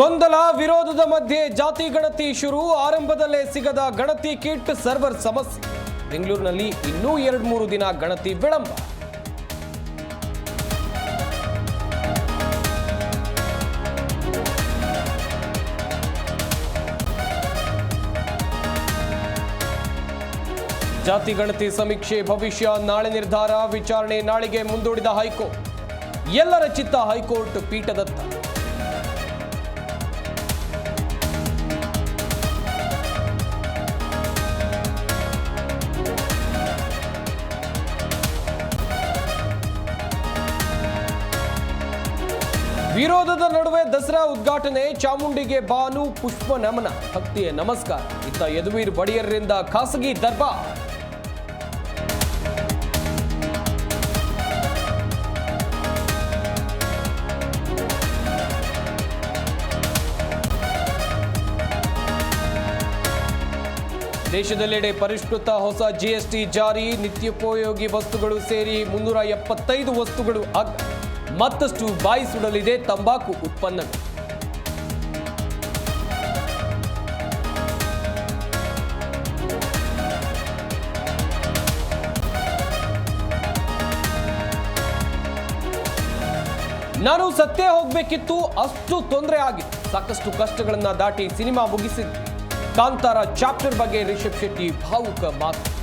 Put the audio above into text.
ಗೊಂದಲ ವಿರೋಧದ ಮಧ್ಯೆ ಜಾತಿ ಗಣತಿ ಶುರು. ಆರಂಭದಲ್ಲೇ ಸಿಗದ ಗಣತಿ ಕಿಟ್ ಸರ್ವರ್ ಸಮಸ್ಯೆ. ಬೆಂಗಳೂರಿನಲ್ಲಿ ಇನ್ನೂ ಎರಡು ಮೂರು ದಿನ ಗಣತಿ ವಿಳಂಬ. ಜಾತಿ ಗಣತಿ ಸಮೀಕ್ಷೆ ಭವಿಷ್ಯ, ನಾಳೆ ನಿರ್ಧಾರ, ವಿಚಾರಣೆ, ನಾಳೆಗೆ ಮುಂದೂಡಿದ ಹೈಕೋರ್ಟ್. ಎಲ್ಲರ ಚಿತ್ತ ಹೈಕೋರ್ಟ್ ಪೀಠದತ್ತ. ವಿರೋಧದ ನಡುವೆ ದಸರಾ ಉದ್ಘಾಟನೆ, ಚಾಮುಂಡಿಗೆ ಬಾನು, ಪುಷ್ಪ ನಮನ, ಭಕ್ತಿಯ ನಮಸ್ಕಾರ. ಇತ್ತ ಯದುವೀರ್ ಬಡಿಯರಿಂದ ಖಾಸಗಿ ದರ್ಬಾರ್. ದೇಶದೆಲ್ಲೆಡೆ ಪರಿಷ್ಕೃತ ಹೊಸ ಜಿಎಸ್ಟಿ ಜಾರಿ, ನಿತ್ಯೋಪಯೋಗಿ ವಸ್ತುಗಳು ಸೇರಿ ಮುನ್ನೂರ ಎಪ್ಪತ್ತೈದು ವಸ್ತುಗಳು ಅಗ್ ಮತ್ತಷ್ಟು ಬಾಯಿ ಸುಡಲಿದೆ ತಂಬಾಕು ಉತ್ಪನ್ನಗಳು. ನಾನು ಸತ್ತೇ ಹೋಗ್ಬೇಕಿತ್ತು, ಅಷ್ಟು ತೊಂದರೆ ಆಗಿತ್ತು. ಸಾಕಷ್ಟು ಕಷ್ಟಗಳನ್ನ ದಾಟಿ ಸಿನಿಮಾ ಮುಗಿಸಿದ್ದು. ಕಾಂತಾರ ಚಾಪ್ಟರ್ ಬಗ್ಗೆ ರಿಷಬ್ ಶೆಟ್ಟಿ ಭಾವುಕ ಮಾತು.